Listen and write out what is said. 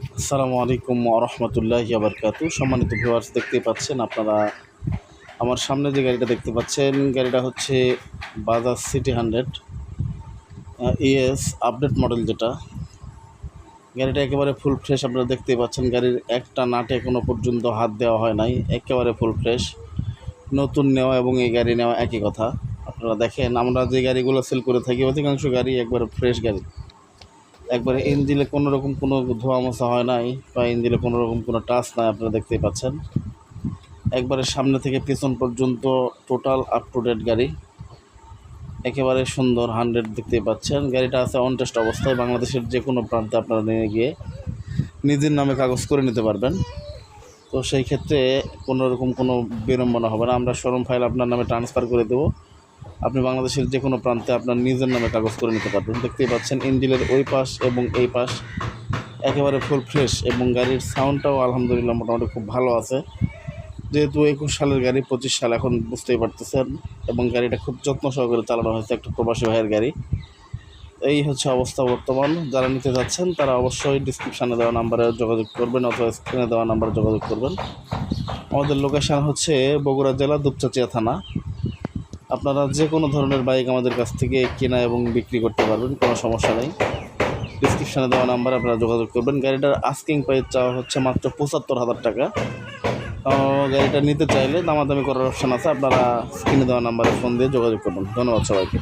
আসসালামু আলাইকুম রহমতুল্লাহ আবরকাতু সম্মানিত ভিউয়ার্স দেখতে পাচ্ছেন আপনারা আমার সামনে যে গাড়িটা দেখতে পাচ্ছেন, গাড়িটা হচ্ছে Bajaj CT hundred ES update model যেটা। গাড়িটা একেবারে ফুল ফ্রেশ আপনারা দেখতে পাচ্ছেন, গাড়ির একটা নাটে এখনও পর্যন্ত হাত দেওয়া হয় নাই, একেবারে ফুল ফ্রেশ নতুন নেওয়া এবং এই গাড়ি নেওয়া একই কথা। আপনারা দেখেন, আমরা যে গাড়িগুলো সেল করে থাকি, অধিকাংশ গাড়ি একবারে ফ্রেশ গাড়ি। একবারে ইঞ্জিনে কোনো রকম কোনো ধোয়া মোছা হয় নাই বা ইঞ্জিনে কোনো রকম কোনো টাচ নাই, আপনারা দেখতেই পাচ্ছেন। একবারে সামনে থেকে পেছন পর্যন্ত টোটাল আপ টু ডেট গাড়ি। একেবারে সুন্দর হান্ড্রেড দেখতেই পাচ্ছেন। গাড়িটা আছে অন টেস্ট অবস্থায়, বাংলাদেশের যে কোনো প্রান্তে আপনারা নিয়ে গিয়ে নিজের নামে কাগজ করে নিতে পারবেন। তো সেই ক্ষেত্রে কোনো রকম কোনো বিড়ম্বনা হবে না। আমরা শোরুম ফাইল আপনার নামে ট্রান্সফার করে দেবো। আপনি বাংলাদেশের যে কোনো প্রান্তে আপনার নিজের নামে কাগজ করে নিতে পারবেন। দেখতেই পাচ্ছেন ইঞ্জিনের ওই পাশ এবং এই পাশ একেবারে ফুল ফ্রেশ এবং গাড়ির সাউন্ডটাও আলহামদুলিল্লাহ মোটামুটি খুব ভালো আছে। যেহেতু একুশ সালের গাড়ি, পঁচিশ সাল এখন বুঝতেই পারতেছেন এবং গাড়িটা খুব যত্ন সহকারে চালানো হয়েছে একটা প্রবাসী ভাইয়ের গাড়ি। এই হচ্ছে অবস্থা বর্তমান। যারা নিতে যাচ্ছেন, তারা অবশ্যই ডিসক্রিপশানে দেওয়া নাম্বারে যোগাযোগ করবেন অথবা স্ক্রিনে দেওয়া নাম্বারে যোগাযোগ করবেন। আমাদের লোকেশান হচ্ছে বগুড়া জেলা দুপচাচিয়া থানা। আপনারা যে কোনো ধরনের বাইক আমাদের কাছ থেকে কেনা এবং বিক্রি করতে পারবেন, কোনো সমস্যা নেই। ডিসক্রিপশানে দেওয়া নাম্বার আপনারা যোগাযোগ করবেন। গাড়িটার আস্কিং প্রাইস চাওয়া হচ্ছে মাত্র পঁচাত্তর হাজার টাকা। গাড়িটা নিতে চাইলে দামাদামি করার অপশান আছে, আপনারা স্ক্রিনে দেওয়া নাম্বারে ফোন দিয়ে যোগাযোগ করবেন। ধন্যবাদ সবাইকে।